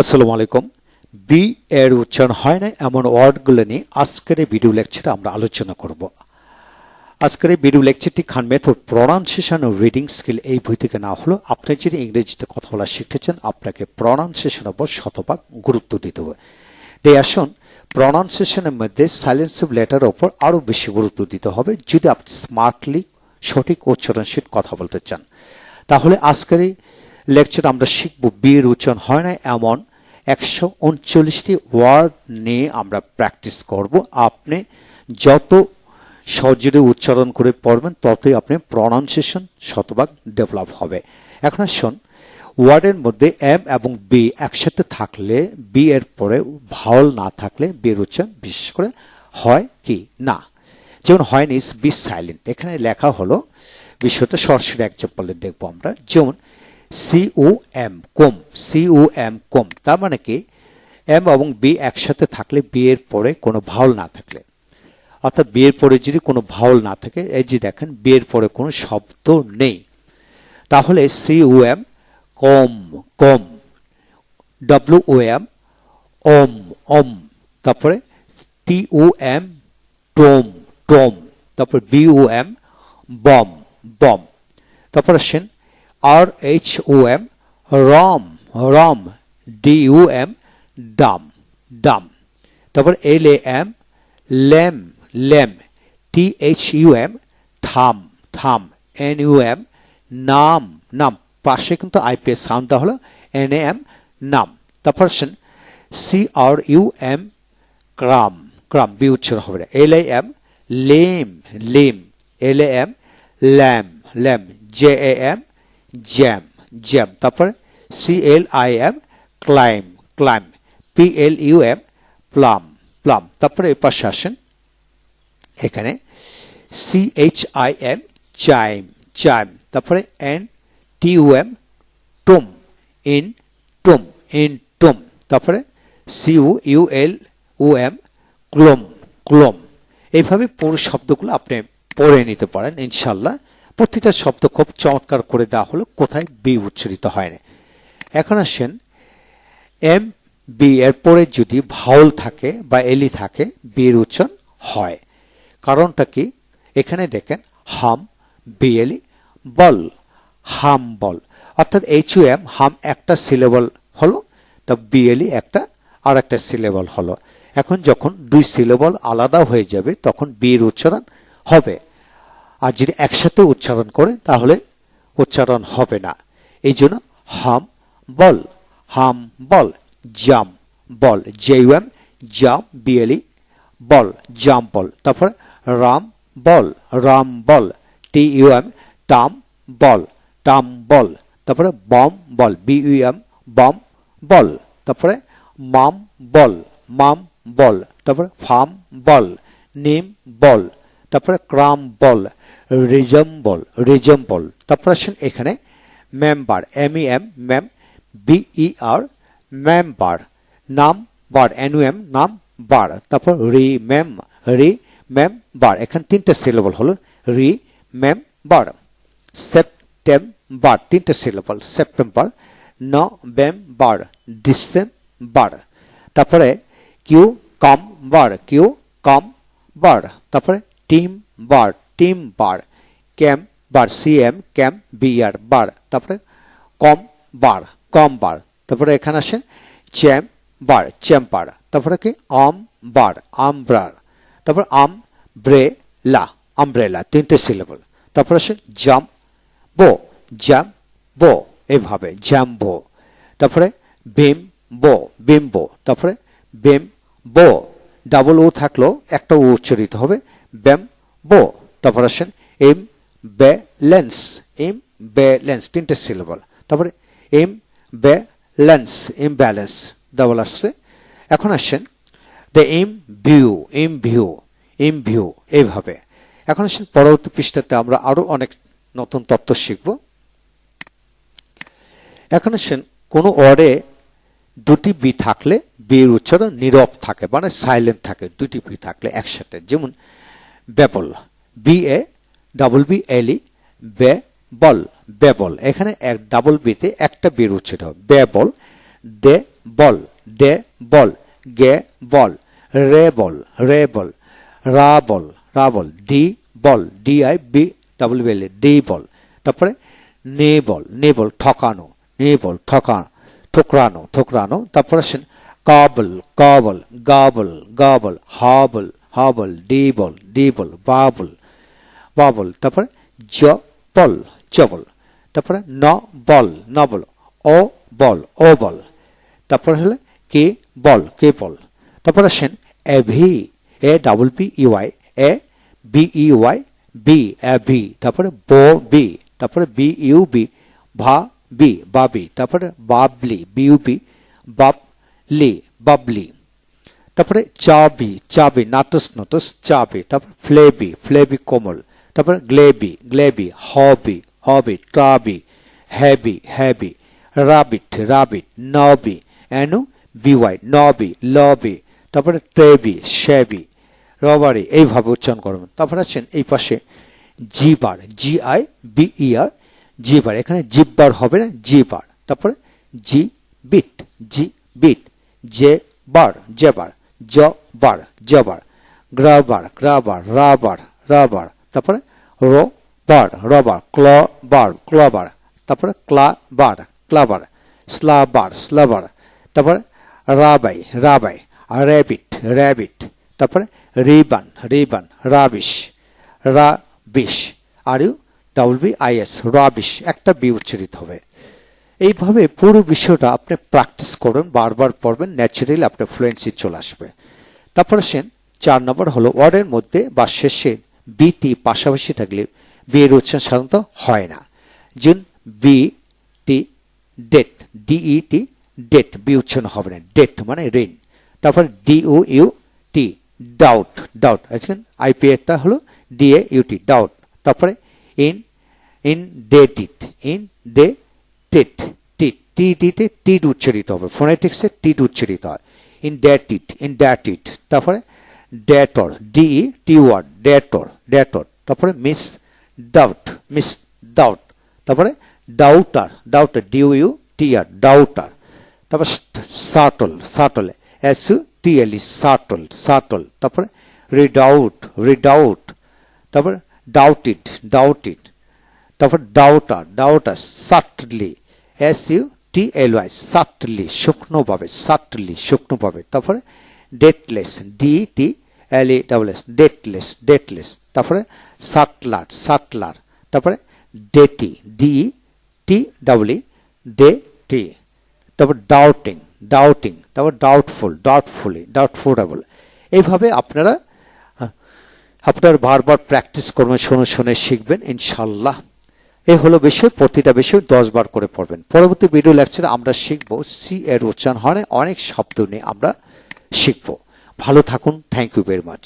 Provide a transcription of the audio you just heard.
আসসালামু আলাইকুম। বি এর উচ্চারণ হয় না, এমন ওয়ার্ডগুলো নিয়ে আজকের এই ভিডিও লেকচারে আমরা আলোচনা করব। আজকের এই ভিডিও লেকচারটি খান মেথড প্রনাউন্সিয়েশন ও রিডিং স্কিল এই বই থেকে না হলো। আপনি যদি ইংরেজিতে কথা বলা শিখতে চান, আপনাকে প্রনাউন্সিয়েশন উপর শতভাগ গুরুত্ব দিতে হবে। তাই আসুন, প্রনাউন্সিয়েশনের মধ্যে সাইলেন্সিভ লেটারের ওপর আরও বেশি গুরুত্ব দিতে হবে। যদি আপনি স্মার্টলি সঠিক উচ্চারণশীল কথা বলতে চান, তাহলে আজকের এই লেকচার আমরা শিখব বিয়ের উচ্চারণ হয় না এমন একশো উনচল্লিশটি ওয়ার্ড নিয়ে আমরা প্র্যাকটিস করব। আপনি যত সহজে উচ্চারণ করে পড়বেন, ততই আপনি প্রনাউন্সিয়েশন শতভাগ ডেভেলপ হবে। এখন আসুন, ওয়ার্ডের মধ্যে এম এবং বি একসাথে থাকলে, বি এর পরে ভাওয়াল না থাকলে বিয়ের উচ্চারণ বিশেষ করে হয় কি? না। যেমন হয় ইস বি সাইলেন্ট এখানে লেখা হলো, বিষয়টা সরাসরি এক্সাম্পলে দেখব আমরা। যেমন C O M com C O M com তার মানে কি? এম এবং বি একসাথে থাকলে বি এর পরে কোনো ভাওয়াল না থাকলে। অর্থাৎ বি এর পরে যদি কোনো ভাওয়াল না থাকে, এই যে দেখেন বি এর পরে কোনো শব্দ নেই। তাহলে C O M com com W O M om om তারপরে T O M tom tom তারপর B O M bom bom তারপর আসেন R H O M rom rom D U M dum dum তারপর L A M lam lam T H U M thum thum N U M নাম নাম পাশে কিন্তু IPS sound দেওয়া হলো N A M নাম তারপর C R U M crum crum B উচ্চারণ হবে L A M lam lam L A M lam lam J A M jam jam তারপরে C I M climb climb P U M plum plum তারপরে এই পাশে আসেন। এখানে C H I M chime chime তারপরে N T U M tum in tum in tum তারপরে C U U L O M clom clom এইভাবে পুরো শব্দগুলো আপনি পড়ে নিতে পারেন ইনশাল্লাহ প্রতিটা শব্দ খুব চমৎকার করে দেওয়া হলো, কোথায়? বি উচ্চারিত হয় না এখন আসেন, এম, বি এর পরে যদি ভাওল থাকে বা এলি থাকে, বিয়ের উচ্চারণ হয়। কারণটা কি? এখানে দেখেন, হাম বিএলি বল, হাম, বল। অর্থাৎ এইচ ইউ এম, হাম একটা সিলেবল হলো, তা বিএলি একটা আর একটা সিলেবল হলো। এখন যখন দুই সিলেবল আলাদা হয়ে যাবে, তখন বিয়ের উচ্চারণ হবে। আর যদি একসাথে উচ্চারণ করে, তাহলে উচ্চারণ হবে না। এই জন্য হাম বল হাম বল, জাম বল, জে এম, জাম বিএলই বল, জাম বল। তারপর রাম বল রাম বল, টি ইউ এম, টাম বল টাম বল। তারপরে বম বল, বি ইউ এম, বম বল। তারপরে মাম বল মাম বল। তারপরে ফাম বল, নিম বল। তারপরে ক্রাম বল। রিজম্বল রিজম্বল। তারপর আসেন এখানে member M E M mem B E R member number N M নাম বার তারপর রি মেম রি মেম বার এখানে তিনটা সিলেবল হলো রি মেম বার সেপ্টেম্বার তিনটা সিলেবল সেপ্টেম্বর নভেম্বর ডিসেম্বর তারপরে cucumber cucumber তারপরে timber timber, cam ber C M cam B R ber, তারপরে কম বার কম বার, তারপরে এখানে আসেন চ্যাম বার, চ্যাম্পার, তারপরে কি আম বার, আমব্রার, তারপর আম ব্রে লা আমব্রেলা, তিনটে সিলেবল, তারপর আসে জাম বো জাম বো এভাবে জাম বো তারপরে বিম বো বিম্বো, তারপরে বেম বো ডাবল ও থাকলেও একটা ও উচ্চারিত হবে ব্যাম বো তারপর আসেন এম ব্যালেন্স এম ব্যালেন্স তিনটে সিলেবল। তারপরে imbalance imbalance double আসছে। এখন আসেন the M view M view M view, এইভাবে। এখন আসেন পরবর্তী পৃষ্ঠাতে আমরা আরও অনেক নতুন তত্ত্ব শিখব। এখন আসেন কোনো ওয়ার্ডে দুটি বি থাকলে বিয়ের উচ্চারণ নীরব থাকে মানে সাইলেন্ট থাকে, দুটি বি থাকলে একসাথে। যেমন babble B A double B L E babble বে বল। এখানে এক ডাবল বিতে একটা বিয়ের উচ্চারণ হবে বল, দে বল দে বল, গে বল, রে বল রে বল, rabble rabble, dibble D I B double B L dibble. তারপরে নে বল নে বল ঠকানো, নে বল ঠকা, ঠোকরানো ঠোকরানো। তারপরে cobble cobble, gobble gobble, hobble hobble, dibble dibble bubble bubble, তারপরে জ বল জবল, তারপরে ন বল ন বল ও বল ও বল, তারপরে হলে কে বল কে বল, তারপরে আসেন A V, A double P U I A B E Y, B, A V, তারপরে বো বি, তারপরে বি ইউ বি, ভা বি বাবি তারপরে বাবলি বিউ বি বাবলি বাবলি, তারপরে চাবি চাবি নাটস, নটস চাবি তারপর ফ্লেবি ফ্লেবি কোমল তারপরে গ্লেবি গ্লেবি, হবি হবি, ট্রাবি, হ্যাবি হ্যাবি, রাবিট রাবিট, নবি, এনু, বিওয়াই, নবি, লবি, তারপরে ট্রেবি শ্যাবি রবারি, এইভাবে উচ্চারণ করবেন তারপরে আছেন এই পাশে gibber, G I B E R, gibber, এখানে জিব্বার হবে না, জিবার, তারপরে gibbet gibbet jabber jabber jabber jabber, grabber grabber, rubber rubber তারপরে রো বার রবার ক্ল বার ক্লবার তারপরে ক্লা বার ক্লাবার স্লাবার স্লাবার তারপরে রাবাই রাবাই, র্যাবিট র্যাবিট, তারপরে ribbon ribbon, rubbish rubbish, R U double B I S, rubbish, একটা বি উচ্চারিত হবে। এইভাবে পুরো বিষয়টা আপনি প্র্যাকটিস করুন, বারবার পড়বেন, ন্যাচারালি আপনার ফ্লুয়েন্সি চলে আসবে। তারপরে সেন চার নম্বর হলো ওয়ার্ডের মধ্যে বা শেষে বিটি পাশাপাশি থাকলে বি এর উচ্চারণ সাধারণত হয় না। যেমন B T debt D E T debt B উচ্চারণ হবে না। ডেট মানে রেন তারপর D O U T doubt doubt আজকে আইপি একটা হলো D A U T doubt তারপরে ইন ইন ডেটিট ইন ডে টেট টিট টি টিতে টিট উচ্চারিত হবে। ফোনেটিক্সে টিট উচ্চারিত হয়। ইন ড্যাটিট ইন ড্যাটিট তারপরে ড্যাটর ডিই টি ওয়ার্ড ড্যাটর ড্যাটর তারপরে মিস ডাউট মিস ডাউট, তারপরে ডাউটার ডাউটার do U T R, doubter, তারপর subtle subtle, S U E, subtle subtle, তারপরে রিডাউট রিডাউট, তারপরে ডাউটিড ডাউটিড, তারপর doubter doubter, subtly, S U T L Y, subtly শুকনোভাবে subtly শুকনোভাবে তারপরে debtless, D T L E double S debtless debtless তারপরে subtler subtler তারপরে ডেটি D T double ডে টি তারপর ডাউটিং ডাউটিং তারপর ডাউটফুল ডাউটফুলি ডাউটফুলেবল এইভাবে আপনারা আপনার বারবার প্র্যাকটিস করবেন শুনে শুনে শিখবেন ইনশাল্লাহ এই হলো বিষয়, প্রতিটা বিষয় দশ বার করে পড়বেন। পরবর্তী ভিডিও লেকচারে আমরা শিখব সি এর উচ্চারণ হয় অনেক শব্দ নিয়ে আমরা শিখব। ভালো থাকুন থ্যাংক ইউ ভেরি মাচ